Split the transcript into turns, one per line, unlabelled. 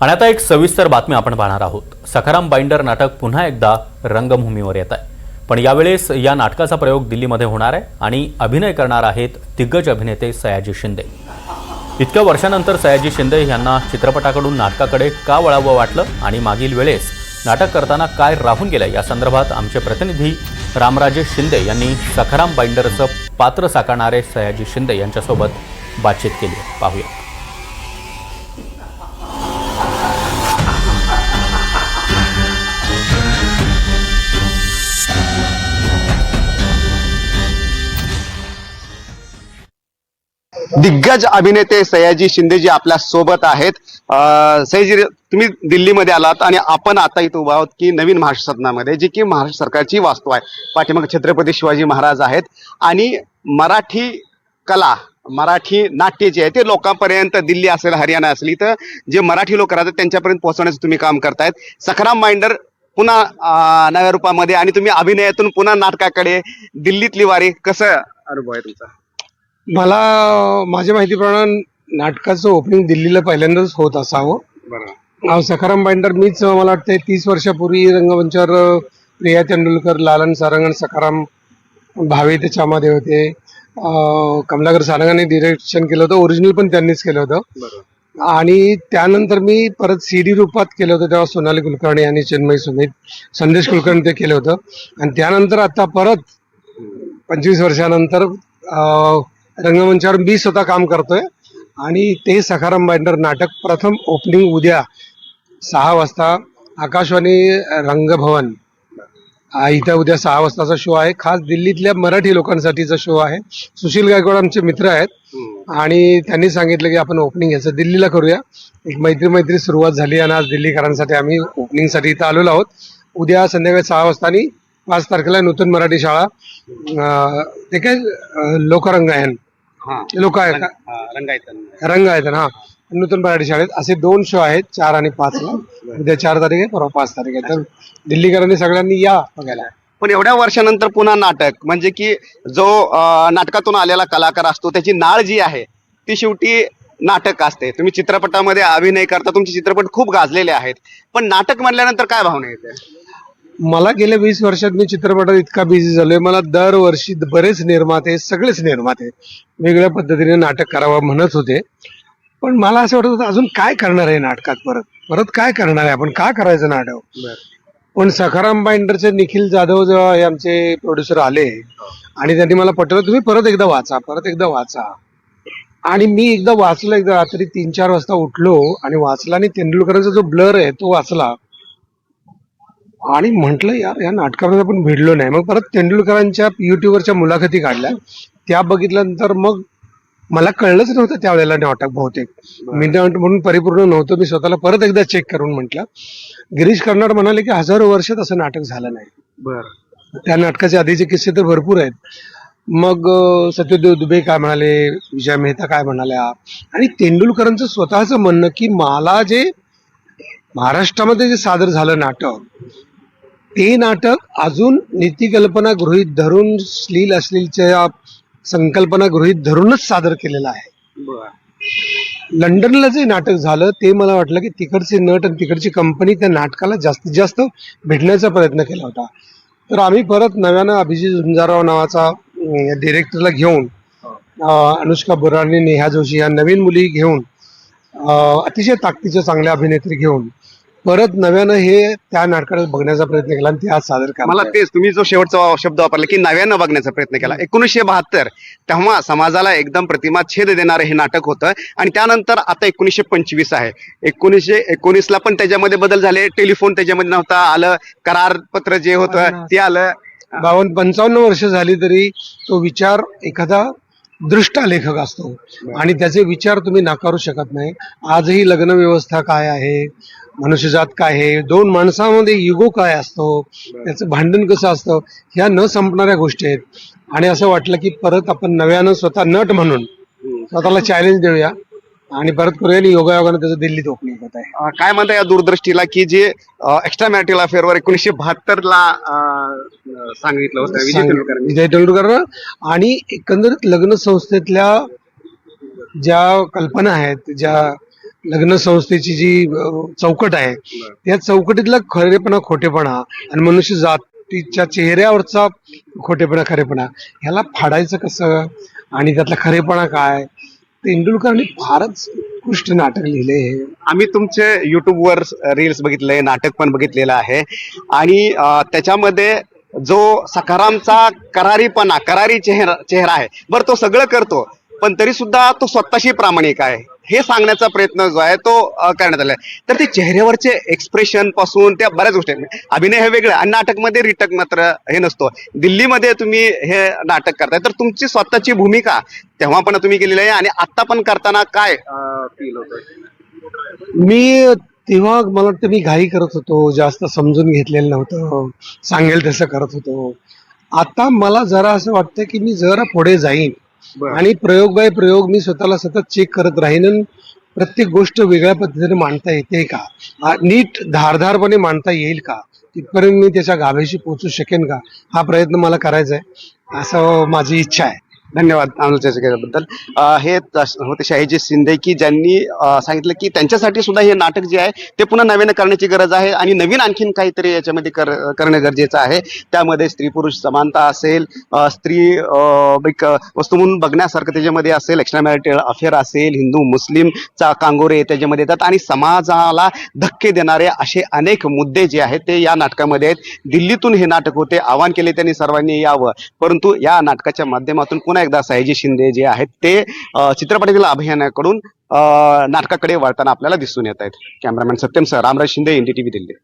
आणि आता एक सविस्तर बातमी आपण पाहणार आहोत. सखाराम बाइंडर नाटक पुन्हा एकदा रंगभूमीवर येत आहे. पण यावेळेस या नाटकाचा प्रयोग दिल्लीमध्ये होणार आहे आणि अभिनय करणार आहेत दिग्गज अभिनेते सयाजी शिंदे. इतक्या वर्षानंतर सयाजी शिंदे यांना चित्रपटाकडून नाटकाकडे का वळावं वाटलं आणि मागील वेळेस नाटक करताना काय राहून गेलं या संदर्भात आमचे प्रतिनिधी रामराजे शिंदे यांनी सखाराम बाइंडरचं पात्र साकारणारे सयाजी शिंदे यांच्यासोबत बातचीत केली. पाहूया.
दिग्गज अभिनेते सयाजी शिंदे जी आपल्यासोबत आहेत. सयाजी तुम्ही दिल्लीमध्ये आलात आणि आपण आता इथं उभा आहोत की नवीन महाराष्ट्र सदनामध्ये जी की महाराष्ट्र सरकारची वास्तू आहे. पाठीमाग छत्रपती शिवाजी महाराज आहेत. आणि मराठी कला मराठी नाट्य जे आहे ते लोकांपर्यंत दिल्ली असेल हरियाणा असेल इथं जे मराठी लोक राहतात त्यांच्यापर्यंत पोहोचवण्याचं तुम्ही काम करतायत. सखराम माइंडर पुन्हा नव्या रूपामध्ये आणि तुम्ही अभिनयातून पुन्हा नाटकाकडे दिल्लीतली वारी कसं अनुभव आहे तुमचा?
मला माझ्या माहितीप्रमाणे नाटकाचं ओपनिंग दिल्लीला पहिल्यांदाच होत असावं.
बरोबर
अं, सखाराम बाइंडर मीच मला वाटतं तीस वर्षापूर्वी रंगमंचावर प्रिया तेंडुलकर लालन सारंग आणि सखाराम भावे त्याच्यामध्ये होते. कमलाकर सारंगाने डिरेक्शन केलं होतं. ओरिजिनल पण त्यांनीच केलं होतं. आणि त्यानंतर मी परत सीडी रूपात केलं होतं तेव्हा सोनाली कुलकर्णी आणि चिन्मय सुमित संदेश कुलकर्णी ते केलं होतं. आणि त्यानंतर आता परत पंचवीस वर्षानंतर रंगमंचावर मी स्वतः काम करतोय. आणि ते सखाराम बाईंडर नाटक प्रथम ओपनिंग उद्या सहा वाजता आकाशवाणी रंगभवन. इथं उद्या सहा वाजताचा शो आहे. खास दिल्लीतल्या मराठी लोकांसाठीचा शो आहे. सुशील गायकवाड आमचे मित्र आहेत. आणि त्यांनी सांगितलं की आपण ओपनिंग याचं दिल्लीला करूया. एक मैत्री मैत्री सुरुवात झाली आणि आज दिल्लीकरांसाठी आम्ही ओपनिंगसाठी इथं आलेलो आहोत. उद्या संध्याकाळी सहा वाजता आणि पाच तारखेला नूतन मराठी शाळा ते काय अं, लोकरंगायन
हा.
लोक आहे का?
हा, रंगायतन.
रंग आहेत ना नूतन मराठी शाळेत असे दोन शो आहेत चार आणि पाच ला. उद्या चार तारीख आहे परवा पाच तारीख आहे. तर दिल्लीकरांनी सगळ्यांनी या बघायला.
पण एवढ्या वर्षानंतर पुन्हा नाटक म्हणजे की जो अं, नाटकातून आलेला कलाकार असतो त्याची नाळ जी आहे ती शेवटी नाटक असते. तुम्ही चित्रपटामध्ये अभिनय करता तुमचे चित्रपट खूप गाजलेले आहेत. पण नाटक म्हणल्यानंतर काय भावना येते?
मला गेल्या वीस वर्षात मी चित्रपटात इतका बिझी झालोय. मला दरवर्षी बरेच निर्माते सगळेच निर्माते वेगळ्या पद्धतीने नाटक करावं म्हणत होते. पण मला असं वाटत होतं अजून काय करणार आहे नाटकात परत? परत काय करणार आहे आपण? का करायचं नाटक? पण सखाराम बाइंडरचे निखिल जाधव जेव्हा हे आमचे प्रोड्युसर आले आणि त्यांनी मला पटवलं तुम्ही परत एकदा वाचा परत एकदा वाचा. आणि मी एकदा वाचलं एकदा रात्री तीन चार वाजता उठलो आणि वाचला आणि तेंडुलकरांचा जो ब्लर आहे तो वाचला. आणि म्हटलं यार या नाटकामध्ये आपण भिडलो नाही. मग परत तेंडुलकरांच्या युट्यूबवरच्या मुलाखती काढल्या. त्या बघितल्यानंतर मग मला कळलंच नव्हतं त्यावेळेला नाटक बहुतेक. मी म्हणून परिपूर्ण नव्हतं. मी स्वतःला परत एकदा चेक करून म्हटलं. गिरीश कर्नाड म्हणाले की हजारो वर्षात असं नाटक झालं नाही.
बर.
त्या नाटकाचे आधीचे किस्से तर भरपूर आहेत. मग सत्यदेव दुबे काय म्हणाले? विजय मेहता काय म्हणाल्या? आणि तेंडुलकरांचं स्वतःचं म्हणणं की मला जे महाराष्ट्रामध्ये जे सादर झालं नाटक ते नाटक अजून नीतिकल्पना गृहीत धरून श्लील अश्लीलच्या संकल्पना गृहीत धरूनच सादर केलेलं आहे. लंडनला जे नाटक झालं ते मला वाटलं की तिकडचे नट आणि तिकडची कंपनी त्या नाटकाला जास्तीत जास्त भेटण्याचा प्रयत्न केला होता. तर आम्ही परत नव्यानं अभिजित झुंजाराव नावाचा डिरेक्टरला घेऊन अं, अनुष्का बुराणी नेहा जोशी या नवीन मुली घेऊन अतिशय ताकदीच्या चांगल्या अभिनेत्री घेऊन परत नव्यानं हे त्या नाटकाला बघण्याचा प्रयत्न केला आणि ते आज सादर
मला
करा
तेच तुम्ही जो शेवटचा शब्द वापरला की नव्यानं बघण्याचा प्रयत्न केला. एकोणीसशे बहात्तर तेव्हा समाजाला एकदम प्रतिमा छेद देणारं हे नाटक होतं. आणि त्यानंतर आता एकोणीसशे पंचवीस आहे. एकोणीसशे एकोणीसला पण त्याच्यामध्ये बदल झाले. टेलिफोन त्याच्यामध्ये नव्हता आलं. करार पत्र जे होतं ते आलं.
बावन्न पंचावन्न वर्ष झाली तरी तो विचार एखादा दृष्टा लेखक असतो. आणि त्याचे विचार तुम्ही नाकारू शकत नाही. आजही लग्न व्यवस्था काय आहे? मनुष्यजात काय आहे? दोन माणसामध्ये युगो काय असतो? त्याचं भांडण कसं असतं? ह्या न संपणाऱ्या गोष्टी आहेत. आणि असं वाटलं की परत आपण नव्यानं स्वतः नट म्हणून स्वतःला चॅलेंज देऊया. आणि परत करूया आणि योगायोगानं त्याचं दिल्लीत ओपनिंग होत आहे.
काय म्हणता या दूरदृष्टीला की जे एक्स्ट्रा मॅरिटल अफेअरवर एकोणीसशे बहात्तर ला सांगितलं होतं विजय
तेंडुलकर आणि एकंदरीत लग्न संस्थेतल्या ज्या कल्पना आहेत ज्या लग्न संस्थेची जी चौकट आहे त्या चौकटीतला खरेपणा खोटेपणा आणि मनुष्य जातीच्या चेहऱ्यावरचा खोटेपणा खरेपणा ह्याला फाडायचं कसं? आणि त्यातला खरेपणा काय? तेंडुलकरने फारच उत्कृष्ट नाटक लिहिले हे.
आम्ही तुमचे युट्यूबवर रील्स बघितले नाटक पण बघितलेलं आहे. आणि त्याच्यामध्ये जो सखारामचा करारीपणा करारी चेहरा चेहरा आहे बरं तो सगळं करतो पण तरी सुद्धा तो स्वतःशी प्रामाणिक आहे. हे सांगण्याचा प्रयत्न जो आहे तो करण्यात आलाय. तर ते चेहऱ्यावरचे एक्सप्रेशनपासून त्या बऱ्याच गोष्टी आहेत. अभिनय हे वेगळं आणि नाटकमध्ये रिटक मात्र हे नसतो. दिल्लीमध्ये तुम्ही हे नाटक करताय. तर तुमची स्वतःची भूमिका तेव्हा पण तुम्ही केलेली आहे आणि आता पण करताना काय फील होतं
मी तेव्हा मला वाटतं मी घाई करत होतो. जास्त समजून घेतलेलं नव्हतं. सांगेल तसं करत होतो. आता मला जरा असं वाटतं की मी जरा पुढे जाईन. आणि प्रयोग बाय प्रयोग मी स्वतःला सतत चेक करत राहीन प्रत्येक गोष्ट वेगळ्या पद्धतीने मांडता येते का? नीट धारधारपणे मांडता येईल का? तिथपर्यंत मी त्याच्या गाभ्याशी पोहोचू शकेन का? हा प्रयत्न मला करायचा आहे. असं माझी इच्छा आहे.
धन्यवाद आम्हाला चर्चा केल्याबद्दल हे होते शहाजी शिंदे की ज्यांनी सांगितलं की त्यांच्यासाठी सुद्धा हे नाटक जे आहे ते पुन्हा नव्यानं करण्याची गरज आहे आणि नवीन आणखीन काहीतरी याच्यामध्ये कर करणं गरजेचं आहे. त्यामध्ये स्त्री पुरुष समानता असेल स्त्री एक वस्तू म्हणून बघण्यासारखं त्याच्यामध्ये असेल एक्स्ट्रा मॅरिटल अफेअर असेल हिंदू मुस्लिमचा कांगोरे त्याच्यामध्ये येतात आणि समाजाला धक्के देणारे असे अनेक मुद्दे जे आहेत ते या नाटकामध्ये आहेत. दिल्लीतून हे नाटक होते आवाहन केले त्यांनी सर्वांनी यावं. परंतु या नाटकाच्या माध्यमातून पुन्हा एकदा सयाजी शिंदे जे आहेत ते चित्रपटातील अभियानाकडून अं, नाटकाकडे वळताना आपल्याला दिसून येत आहेत. Cameraman Satyam sir Ramraj Shinde NDTV Delhi.